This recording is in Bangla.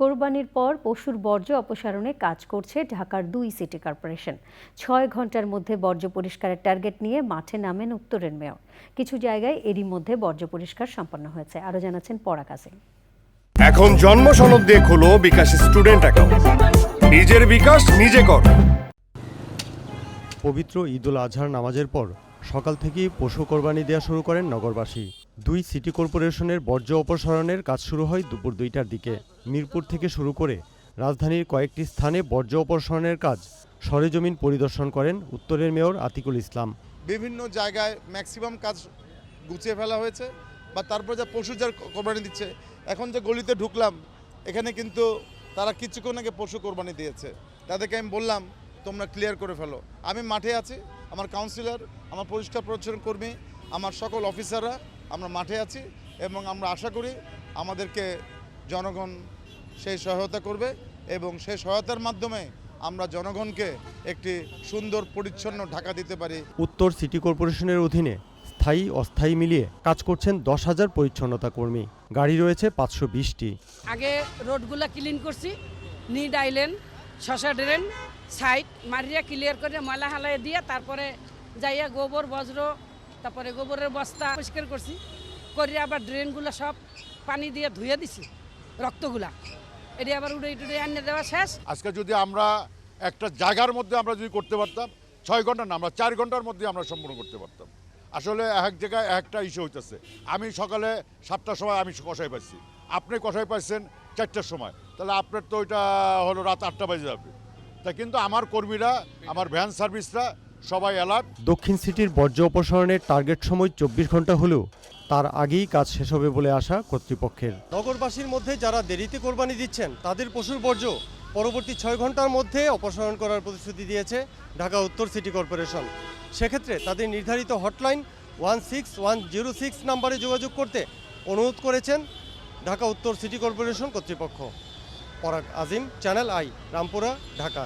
কোরবানির পর পশুর বর্জ্য অপসারণে কাজ করছে ঢাকার দুই সিটি কর্পোরেশন। ছয় ঘণ্টার মধ্যে বর্জ্য পরিষ্কারের টার্গেট নিয়ে মাঠে নামেন উত্তরের মেয়র। কিছু জায়গায় এরই মধ্যে বর্জ্য পরিষ্কার সম্পন্ন হয়েছে। আরও জানাচ্ছেন পরাগ আসিম এখন জন্ম সনদ দিয়ে খোলো বিকাশ স্টুডেন্ট অ্যাকাউন্ট। নিজের বিকাশ নিজে কর। পবিত্র ঈদুল আজহার নামাজের পর সকাল থেকেই পশু কোরবানি দেওয়া শুরু করেন নগরবাসী। দুই সিটি কর্পোরেশনের বর্জ্য অপসারণের কাজ শুরু হয় দুপুর দুইটার দিকে। মিরপুর থেকে শুরু করে রাজধানীর কয়েকটি স্থানে বর্জ্য অপসারণের কাজ সরেজমিন পরিদর্শন করেন উত্তরের মেয়র আতিকুল ইসলাম। বিভিন্ন জায়গায় ম্যাক্সিমাম কাজ গুছিয়ে ফেলা হয়েছে বা তারপর যা পশু যার কোরবানি দিচ্ছে, এখন যে গলিতে ঢুকলাম, এখানে কিন্তু তারা কিছুক্ষণ আগে পশু কোরবানি দিয়েছে। তাদেরকে আমি বললাম, তোমরা ক্লিয়ার করে ফেলো। আমি মাঠে আছি, আমার কাউন্সিলর আমার পরিষ্কার পরিচ্ছন্ন কর্মী, আমার সকল অফিসাররা আমরা মাঠে আছি এবং আমরা আশা করি আমাদেরকে জনগণ সেই সহায়তা করবে এবং সেই সহায়তার মাধ্যমে আমরা জনগণকে একটি সুন্দর পরিচ্ছন্ন ঢাকা দিতে পারি। উত্তর সিটি কর্পোরেশনের অধীনে স্থায়ী অস্থায়ী মিলিয়ে কাজ করছেন দশ হাজার পরিচ্ছন্নতা কর্মী। গাড়ি রয়েছে পাঁচশো বিশটি। আগে রোডগুলো ক্লিন করছি নিড আইল্যান্ড শশা ড্রেন সাইড মারিয়া ক্লিয়ার করে ময়লা হালাই দিয়ে তারপরে যাইয়া গোবর বজ্র তারপরে গোবরের বস্তা পরিষ্কার করছি। করে আবার ড্রেনগুলো সব পানি দিয়ে ধুয়ে দিছি, রক্তগুলা। এটি আবার উড়ে টুড়ে আনিয়ে দেওয়া শেষ। আজকে যদি আমরা একটা জায়গার মধ্যে আমরা যদি করতে পারতাম, ছয় ঘণ্টা না, আমরা চার ঘণ্টার মধ্যে আমরা সম্পূর্ণ করতে পারতাম। আসলে এক জায়গায় একটা ইস্যু হইতেছে। আমি সকালে সাতটার সময় আমি কষাই পাইছি। আপনি কষাই পাইছেন চারটার সময়। তাহলে আপনার তো ওইটা হলো রাত আটটা বাজে যাবে। তা কিন্তু আমার কর্মীরা, আমার ভ্যান সার্ভিসরা সবাই অ্যালার্ট দক্ষিণ সিটির বর্জ্য অপসারণের টার্গেট সময় চব্বিশ ঘণ্টা হলেও তার আগেই কাজ শেষ হবে বলে আশা কর্তৃপক্ষের। নগরবাসীর মধ্যে যারা দেরিতে কোরবানি দিচ্ছেন তাদের পশুর বর্জ্য পরবর্তী ছয় ঘণ্টার মধ্যে অপসারণ করার প্রতিশ্রুতি দিয়েছে ঢাকা উত্তর সিটি কর্পোরেশন। সেক্ষেত্রে তাদের নির্ধারিত hotline one six one zero six নাম্বারে যোগাযোগ করতে অনুরোধ করেছেন ঢাকা উত্তর সিটি কর্পোরেশন কর্তৃপক্ষ। Parag Azim channel I Rampura Dhaka.